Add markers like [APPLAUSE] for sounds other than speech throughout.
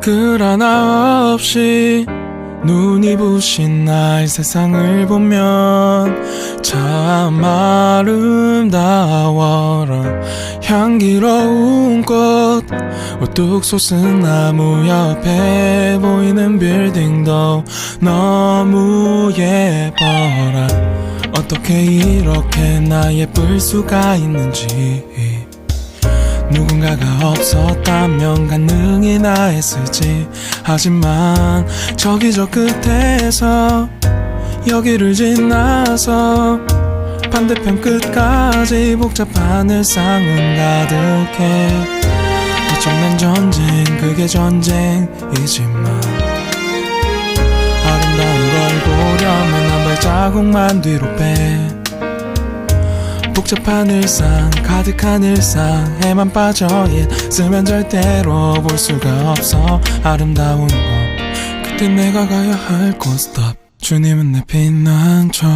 댓글 하나 없이 눈이 부신 나의 세상을 보면 참 아름다워라. 향기로운 꽃 우뚝 솟은 나무 옆에 보이는 빌딩도 너무 예뻐라. 어떻게 이렇게 나 예쁠 수가 있는지 누군가가 없었다면 가능이나 했을지. 하지만 저기 저 끝에서 여기를 지나서 반대편 끝까지 복잡한 일상은 가득해. 어쩌면 전쟁 그게 전쟁이지만 아름다운 걸 보려면 한 발자국만 뒤로 빼 복잡한 일상 가득한 일상 에만 빠져 있으면 절대로 볼 수가 없어. 아름다운 것 그때 내가 가야 할 곳. Stop. 주님은 내 빛난 저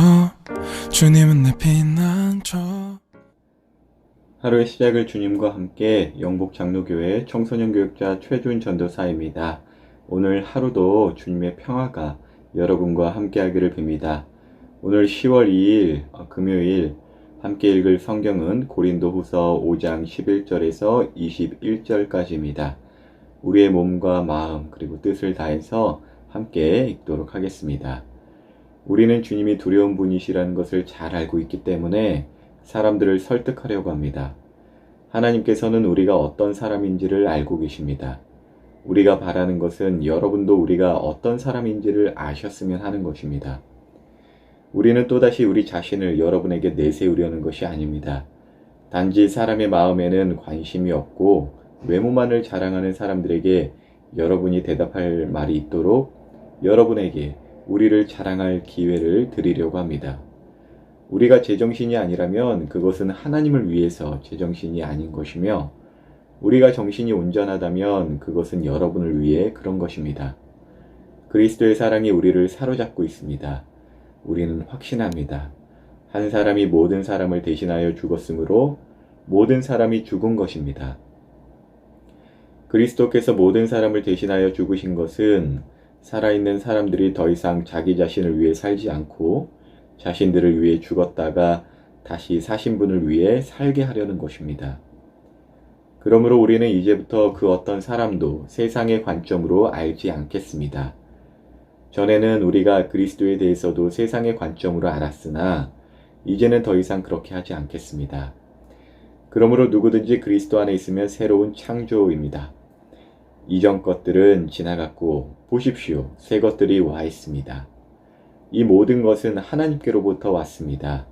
주님은 내 빛난 저 하루의 시작을 주님과 함께 영복 장로교회 청소년 교육자 최준 전도사입니다. 오늘 하루도 주님의 평화가 여러분과 함께하기를 빕니다. 오늘 10월 2일 어, 금요일 함께 읽을 성경은 고린도후서 5장 11절에서 21절까지입니다. 우리의 몸과 마음 그리고 뜻을 다해서 함께 읽도록 하겠습니다. 우리는 주님이 두려운 분이시라는 것을 잘 알고 있기 때문에 사람들을 설득하려고 합니다. 하나님께서는 우리가 어떤 사람인지를 알고 계십니다. 우리가 바라는 것은 여러분도 우리가 어떤 사람인지를 아셨으면 하는 것입니다. 우리는 또다시 우리 자신을 여러분에게 내세우려는 것이 아닙니다. 단지 사람의 마음에는 관심이 없고 외모만을 자랑하는 사람들에게 여러분이 대답할 말이 있도록 여러분에게 우리를 자랑할 기회를 드리려고 합니다. 우리가 제정신이 아니라면 그것은 하나님을 위해서 제정신이 아닌 것이며 우리가 정신이 온전하다면 그것은 여러분을 위해 그런 것입니다. 그리스도의 사랑이 우리를 사로잡고 있습니다. 우리는 확신합니다. 한 사람이 모든 사람을 대신하여 죽었으므로 모든 사람이 죽은 것입니다. 그리스도께서 모든 사람을 대신하여 죽으신 것은 살아있는 사람들이 더 이상 자기 자신을 위해 살지 않고 자신들을 위해 죽었다가 다시 사신 분을 위해 살게 하려는 것입니다. 그러므로 우리는 이제부터 그 어떤 사람도 세상의 관점으로 알지 않겠습니다. 전에는 우리가 그리스도에 대해서도 세상의 관점으로 알았으나 이제는 더 이상 그렇게 하지 않겠습니다. 그러므로 누구든지 그리스도 안에 있으면 새로운 창조입니다. 이전 것들은 지나갔고 보십시오. 새 것들이 와 있습니다. 이 모든 것은 하나님께로부터 왔습니다.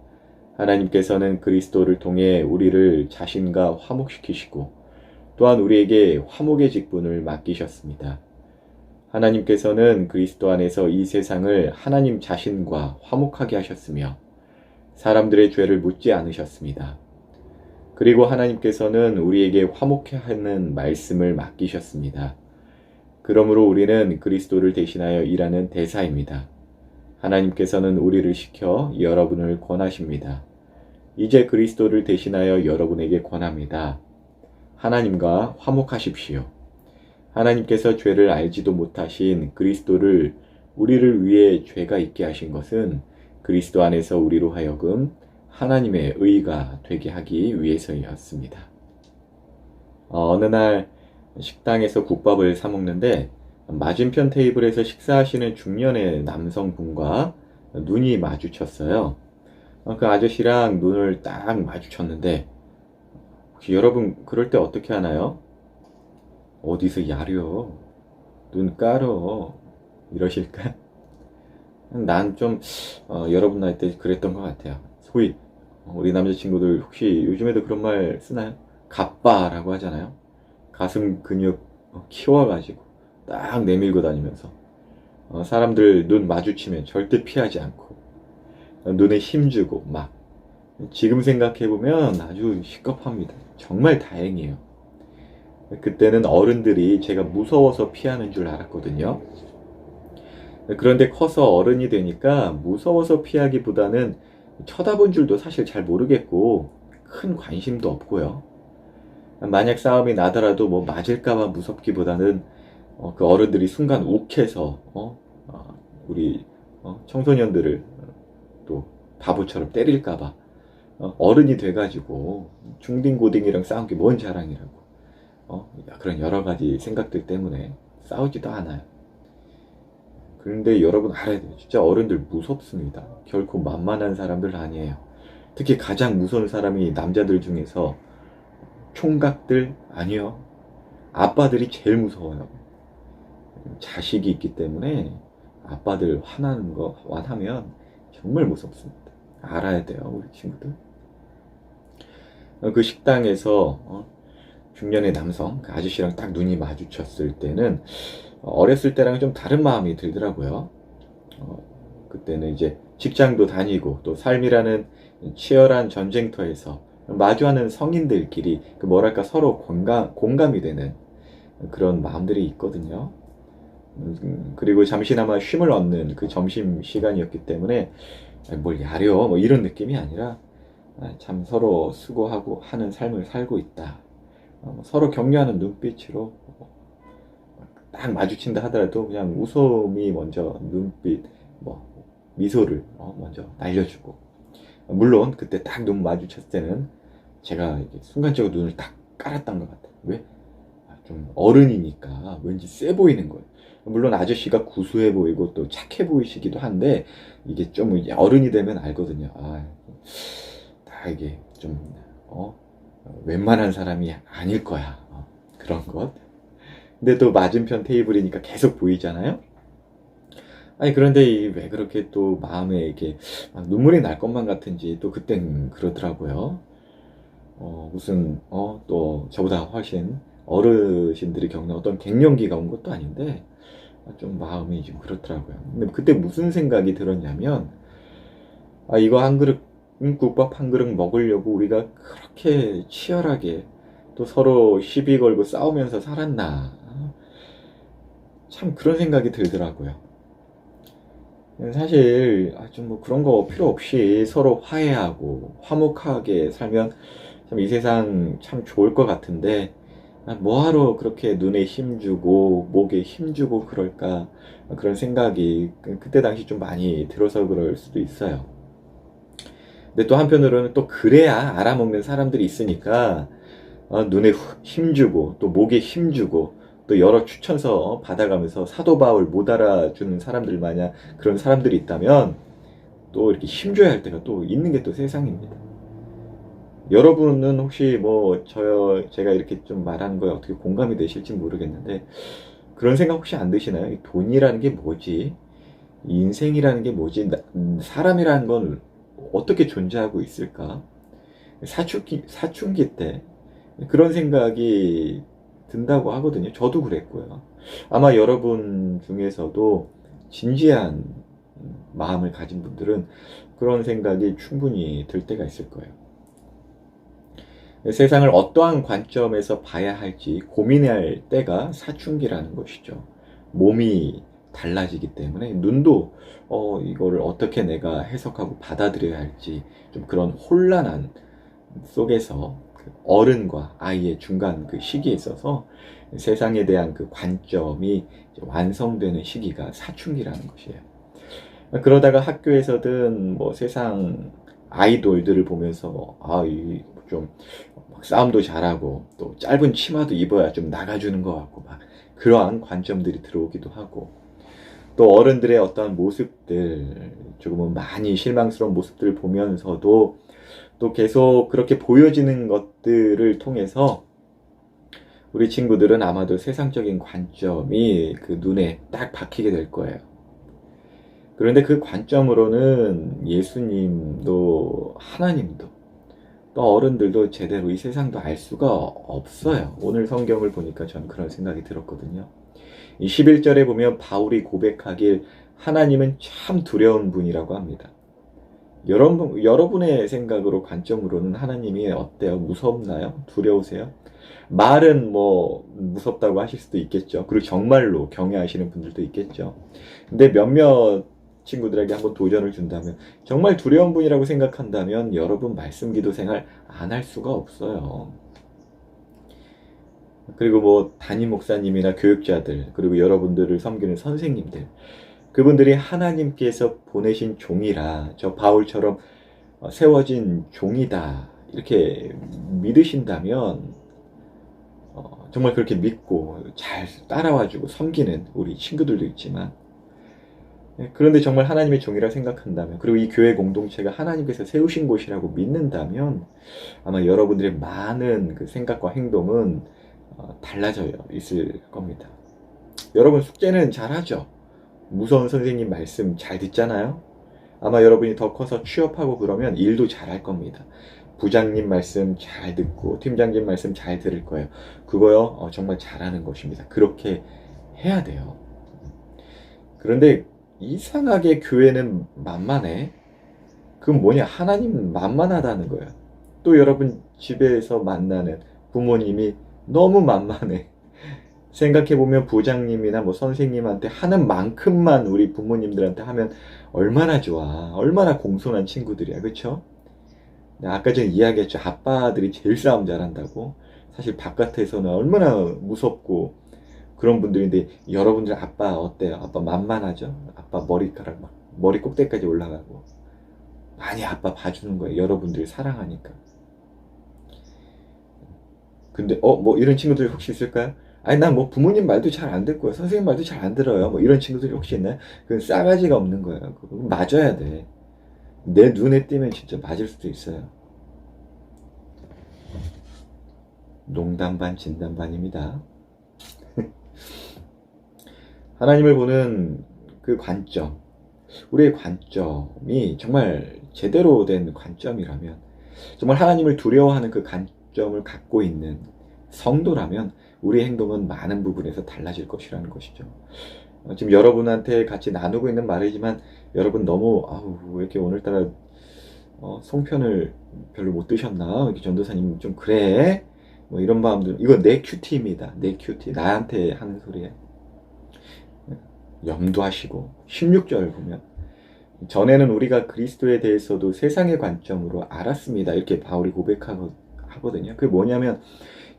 하나님께서는 그리스도를 통해 우리를 자신과 화목시키시고 또한 우리에게 화목의 직분을 맡기셨습니다. 하나님께서는 그리스도 안에서 이 세상을 하나님 자신과 화목하게 하셨으며 사람들의 죄를 묻지 않으셨습니다. 그리고 하나님께서는 우리에게 화목해 하는 말씀을 맡기셨습니다. 그러므로 우리는 그리스도를 대신하여 일하는 대사입니다. 하나님께서는 우리를 시켜 여러분을 권하십니다. 이제 그리스도를 대신하여 여러분에게 권합니다. 하나님과 화목하십시오. 하나님께서 죄를 알지도 못하신 그리스도를 우리를 위해 죄가 있게 하신 것은 그리스도 안에서 우리로 하여금 하나님의 의가 되게 하기 위해서였습니다. 어, 어느 날 식당에서 국밥을 사 먹는데 맞은편 테이블에서 식사하시는 중년의 남성분과 눈이 마주쳤어요. 어, 그 아저씨랑 눈을 딱 마주쳤는데 혹시 여러분 그럴 때 어떻게 하나요? 어디서 야려 눈 깔어 이러실까? 난 좀 어, 여러분 나이 때 그랬던 것 같아요. 소위 우리 남자친구들 혹시 요즘에도 그런 말 쓰나요? 갑바라고 하잖아요. 가슴 근육 어, 키워가지고 딱 내밀고 다니면서 어, 사람들 눈 마주치면 절대 피하지 않고 어, 눈에 힘주고 막 지금 생각해보면 아주 시겁합니다. 정말 다행이에요. 그때는 어른들이 제가 무서워서 피하는 줄 알았거든요. 그런데 커서 어른이 되니까 무서워서 피하기보다는 쳐다본 줄도 사실 잘 모르겠고 큰 관심도 없고요. 만약 싸움이 나더라도 뭐 맞을까봐 무섭기보다는 어, 그 어른들이 순간 욱해서 어? 아, 우리 어, 청소년들을 또 바보처럼 때릴까봐 어, 어른이 돼가지고 중딩고딩이랑 싸운 게 뭔 자랑이라고 어? 그런 여러 가지 생각들 때문에 싸우지도 않아요. 그런데 여러분 알아야 돼요. 진짜 어른들 무섭습니다. 결코 만만한 사람들 아니에요. 특히 가장 무서운 사람이 남자들 중에서 총각들 아니요. 아빠들이 제일 무서워요. 자식이 있기 때문에 아빠들 화나는 거 화나면 정말 무섭습니다. 알아야 돼요, 우리 친구들. 어, 그 식당에서 어, 중년의 남성, 그 아저씨랑 딱 눈이 마주쳤을 때는 어, 어렸을 때랑 좀 다른 마음이 들더라고요. 어, 그때는 이제 직장도 다니고 또 삶이라는 치열한 전쟁터에서 마주하는 성인들끼리 그 뭐랄까 서로 공감, 공감이 되는 그런 마음들이 있거든요. 음, 그리고 잠시나마 쉼을 얻는 그 점심 시간이었기 때문에 아, 뭘 야려 뭐 이런 느낌이 아니라 아, 참 서로 수고하고 하는 삶을 살고 있다. 어, 뭐 서로 격려하는 눈빛으로 딱 마주친다 하더라도 그냥 웃음이 먼저 눈빛 뭐 미소를 어, 먼저 날려주고 물론 그때 딱 눈 마주쳤을 때는 제가 순간적으로 눈을 딱 깔았던 것 같아요. 왜? 아, 좀 어른이니까 왠지 세 보이는 거예요. 물론 아저씨가 구수해 보이고 또 착해 보이시기도 한데 이게 좀 어른이 되면 알거든요. 아, 다 이게 좀 어, 웬만한 사람이 아닐 거야. 어, 그런 것. 근데 또 맞은편 테이블이니까 계속 보이잖아요. 아니 그런데 이왜 그렇게 또 마음에 이렇게 막 눈물이 날 것만 같은지 또 그땐 그러더라고요. 어 무슨 어 또 저보다 훨씬 어르신들이 겪는 어떤 갱년기가 온 것도 아닌데 좀 마음이 좀 그렇더라고요. 근데 그때 무슨 생각이 들었냐면 아 이거 한 그릇 음, 국밥 한 그릇 먹으려고 우리가 그렇게 치열하게 또 서로 시비 걸고 싸우면서 살았나 참 그런 생각이 들더라고요. 사실 좀 뭐 그런 거 필요 없이 서로 화해하고 화목하게 살면 참 이 세상 참 좋을 것 같은데 아, 뭐하러 그렇게 눈에 힘주고 목에 힘주고 그럴까 그런 생각이 그- 그때 당시 좀 많이 들어서 그럴 수도 있어요. 근데 또 한편으로는 또 그래야 알아먹는 사람들이 있으니까 어, 눈에 후- 힘주고 또 목에 힘주고 또 여러 추천서 받아가면서 사도 바울 못 알아주는 사람들 마냥 그런 사람들이 있다면 또 이렇게 힘줘야 할 때가 또 있는 게 또 세상입니다. 여러분은 혹시 뭐 저 제가 이렇게 좀 말하는 거에 어떻게 공감이 되실지 모르겠는데 그런 생각 혹시 안 드시나요? 이 돈이라는 게 뭐지? 이 인생이라는 게 뭐지? 나- 음, 사람이라는 건 어떻게 존재하고 있을까? 사춘기 사춘기 때 그런 생각이 든다고 하거든요. 저도 그랬고요. 아마 여러분 중에서도 진지한 마음을 가진 분들은 그런 생각이 충분히 들 때가 있을 거예요. 세상을 어떠한 관점에서 봐야 할지 고민할 때가 사춘기라는 것이죠. 몸이 달라지기 때문에 눈도 어, 이거를 어떻게 내가 해석하고 받아들여야 할지 좀 그런 혼란한 속에서 그 어른과 아이의 중간 그 시기에 있어서 세상에 대한 그 관점이 완성되는 시기가 사춘기라는 것이에요. 그러다가 학교에서든 뭐 세상 아이돌들을 보면서 아이좀 싸움도 잘하고 또 짧은 치마도 입어야 좀 나가주는 것 같고 막 그러한 관점들이 들어오기도 하고 또 어른들의 어떤 모습들 조금은 많이 실망스러운 모습들을 보면서도 또 계속 그렇게 보여지는 것들을 통해서 우리 친구들은 아마도 세상적인 관점이 그 눈에 딱 박히게 될 거예요. 그런데 그 관점으로는 예수님도 하나님도 또 어른들도 제대로 이 세상도 알 수가 없어요. 오늘 성경을 보니까 전 그런 생각이 들었거든요. 이 11절에 보면 바울이 고백하길 하나님은 참 두려운 분이라고 합니다. 여러분, 여러분의 생각으로 관점으로는 하나님이 어때요? 무섭나요? 두려우세요? 말은 뭐 무섭다고 하실 수도 있겠죠. 그리고 정말로 경외하시는 분들도 있겠죠. 근데 몇몇 친구들에게 한번 도전을 준다면 정말 두려운 분이라고 생각한다면 여러분 말씀 기도 생활 안 할 수가 없어요. 그리고 뭐 담임 목사님이나 교육자들, 그리고 여러분들을 섬기는 선생님들, 그분들이 하나님께서 보내신 종이라 저 바울처럼 어, 세워진 종이다 이렇게 믿으신다면 어, 정말 그렇게 믿고 잘 따라와주고 섬기는 우리 친구들도 있지만 예, 그런데 정말 하나님의 종이라 생각한다면 그리고 이 교회 공동체가 하나님께서 세우신 곳이라고 믿는다면 아마 여러분들의 많은 그 생각과 행동은 어, 달라져요 있을 겁니다. 여러분 숙제는 잘 하죠. 무서운 선생님 말씀 잘 듣잖아요. 아마 여러분이 더 커서 취업하고 그러면 일도 잘 할 겁니다. 부장님 말씀 잘 듣고 팀장님 말씀 잘 들을 거예요. 그거요 어, 정말 잘하는 것입니다. 그렇게 해야 돼요. 그런데 이상하게 교회는 만만해. 그건 뭐냐? 하나님 만만하다는 거야. 또 여러분 집에서 만나는 부모님이 너무 만만해. 생각해보면 부장님이나 뭐 선생님한테 하는 만큼만 우리 부모님들한테 하면 얼마나 좋아. 얼마나 공손한 친구들이야. 그쵸? 아까 전에 이야기했죠. 아빠들이 제일 싸움 잘한다고. 사실 바깥에서는 얼마나 무섭고 그런 분들인데 여러분들 아빠 어때요? 아빠 만만하죠? 아빠 머리카락 막 머리 꼭대기까지 올라가고 많이 아빠 봐주는 거예요. 여러분들이 사랑하니까. 근데 어 뭐 이런 친구들이 혹시 있을까요? 아니 난 뭐 부모님 말도 잘 안 듣고요. 선생님 말도 잘 안 들어요. 뭐 이런 친구들이 혹시 있나요? 그건 싸가지가 없는 거예요. 그거 맞아야 돼. 내 눈에 띄면 진짜 맞을 수도 있어요. 농담 반 진담 반입니다. [LAUGHS] 하나님을 보는 그 관점, 우리의 관점이 정말 제대로 된 관점이라면, 정말 하나님을 두려워하는 그 관 점을 갖고 있는 성도라면, 우리의 행동은 많은 부분에서 달라질 것이라는 것이죠. 어, 지금 여러분한테 같이 나누고 있는 말이지만, 여러분 너무, 아우, 왜 이렇게 오늘따라, 어, 송편을 별로 못 드셨나? 이렇게 전도사님 좀 그래? 뭐 이런 마음들, 이거 내 큐티입니다. 내 큐티. 나한테 하는 소리예요. 염두하시고 16절 보면 전에는 우리가 그리스도에 대해서도 세상의 관점으로 알았습니다. 이렇게 바울이 고백하 거든요. 그게 뭐냐면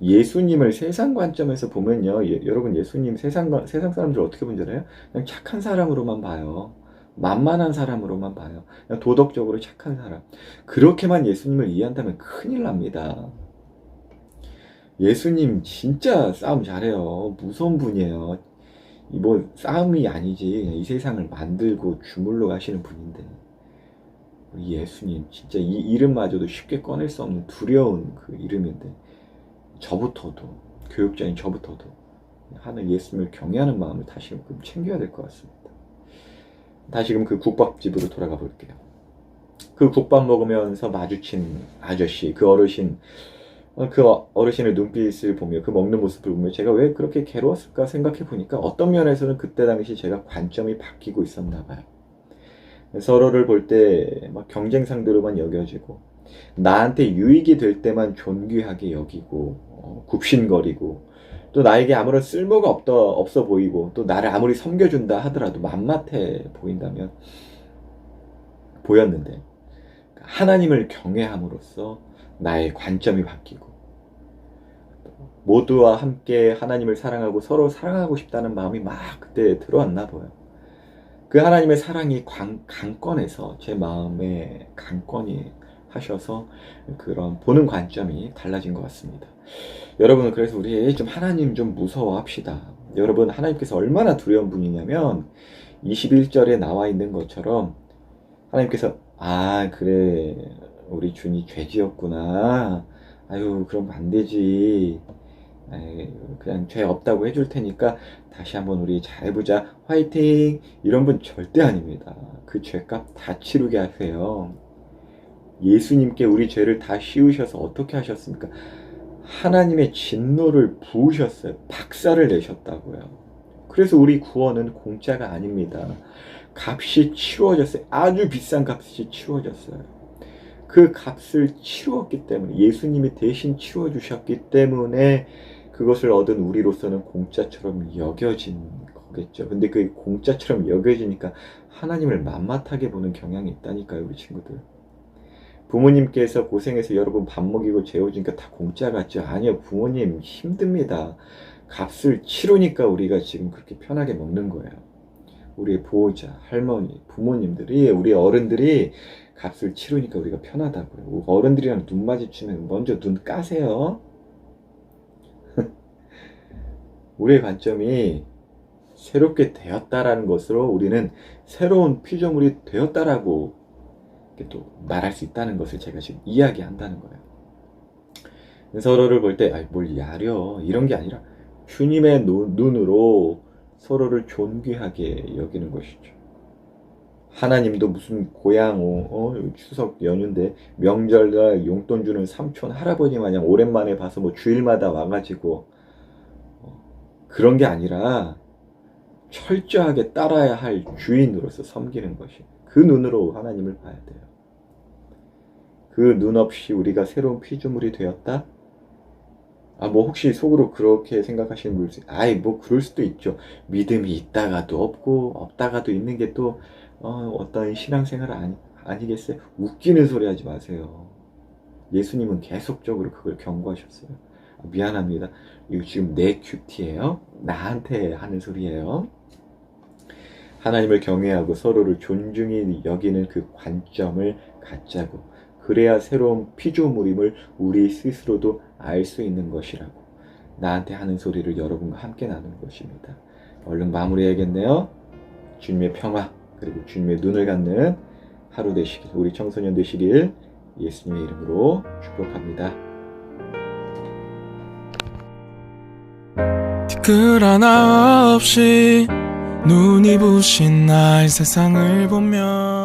예수님을 세상 관점에서 보면요. 예, 여러분 예수님 세상 세상 사람들 어떻게 본줄 알아요? 그냥 착한 사람으로만 봐요. 만만한 사람으로만 봐요. 그냥 도덕적으로 착한 사람. 그렇게만 예수님을 이해한다면 큰일 납니다. 예수님 진짜 싸움 잘해요. 무서운 분이에요. 이뭐 싸움이 아니지 이 세상을 만들고 주물러 가시는 분인데 우리 예수님 진짜 이 이름마저도 쉽게 꺼낼 수 없는 두려운 그 이름인데 저부터도 교육자인 저부터도 하는 예수님을 경외하는 마음을 다시금 챙겨야 될 것 같습니다. 다시금 그 국밥집으로 돌아가 볼게요. 그 국밥 먹으면서 마주친 아저씨, 그 어르신, 어, 그 어르신의 눈빛을 보며 그 먹는 모습을 보며 제가 왜 그렇게 괴로웠을까 생각해 보니까 어떤 면에서는 그때 당시 제가 관점이 바뀌고 있었나 봐요. 서로를 볼 때 막 경쟁 상대로만 여겨지고 나한테 유익이 될 때만 존귀하게 여기고 어, 굽신거리고 또 나에게 아무런 쓸모가 없더, 없어 보이고 또 나를 아무리 섬겨준다 하더라도 만mat해 보인다면 보였는데 하나님을 경외함으로써 나의 관점이 바뀌고 모두와 함께 하나님을 사랑하고 서로 사랑하고 싶다는 마음이 막 그때 들어왔나 봐요. 그 하나님의 사랑이 강, 강권해서 제 마음에 강권이 하셔서 그런 보는 관점이 달라진 것 같습니다. 여러분은 그래서 우리 좀 하나님 좀 무서워합시다. 여러분 하나님께서 얼마나 두려운 분이냐면 21절에 나와 있는 것처럼 하나님께서 아 그래 우리 준이 죄지었구나. 아유, 그럼 안 되지. 그냥 죄 없다고 해줄 테니까 다시 한번 우리 잘해보자. 화이팅! 이런 분 절대 아닙니다. 그 죄값 다 치르게 하세요. 예수님께 우리 죄를 다 씌우셔서 어떻게 하셨습니까? 하나님의 진노를 부으셨어요. 박살을 내셨다고요. 그래서 우리 구원은 공짜가 아닙니다. 값이 치워졌어요. 아주 비싼 값이 치워졌어요. 그 값을 치루었기 때문에 예수님이 대신 치워주셨기 때문에 그것을 얻은 우리로서는 공짜처럼 여겨진 거겠죠. 근데 그 공짜처럼 여겨지니까 하나님을 만mat하게 보는 경향이 있다니까요, 우리 친구들. 부모님께서 고생해서 여러분 밥 먹이고 재워주니까 다 공짜 같죠? 아니요, 부모님 힘듭니다. 값을 치르니까 우리가 지금 그렇게 편하게 먹는 거예요. 우리의 보호자, 할머니, 부모님들이, 우리 어른들이 값을 치르니까 우리가 편하다고요. 어른들이랑 눈 마주치면 먼저 눈 까세요. 우리의 관점이 새롭게 되었다라는 것으로 우리는 새로운 피조물이 되었다라고 또 말할 수 있다는 것을 제가 지금 이야기한다는 거예요. 서로를 볼 때, 뭘 야려. 이런 게 아니라 주님의 눈- 눈으로 서로를 존귀하게 여기는 것이죠. 하나님도 무슨 고향, 어, 어, 추석 연휴인데 명절날 용돈 주는 삼촌, 할아버지 마냥 오랜만에 봐서 뭐 주일마다 와가지고 어, 그런 게 아니라 철저하게 따라야 할 주인으로서 섬기는 것이 그 눈으로 하나님을 봐야 돼요. 그 눈 없이 우리가 새로운 피조물이 되었다? 아, 뭐 혹시 속으로 그렇게 생각하시는 분이. 아이, 뭐 그럴 수도 있죠. 믿음이 있다가도 없고 없다가도 있는 게 또 어, 떤 신앙생활 아니, 아니겠어요? 웃기는 소리 하지 마세요. 예수님은 계속적으로 그걸 경고하셨어요. 아, 미안합니다. 이거 지금 내 큐티예요. 나한테 하는 소리예요. 하나님을 경외하고 서로를 존중히 여기는 그 관점을 갖자고 그래야 새로운 피조물임을 우리 스스로도 알 수 있는 것이라고 나한테 하는 소리를 여러분과 함께 나누는 것입니다. 얼른 마무리해야겠네요. 주님의 평화 그리고 주님의 눈을 갖는 하루 되시길 우리 청소년 되시길 예수님의 이름으로 축복합니다. 티끌 하나 없이 눈이 부신 날 세상을 보면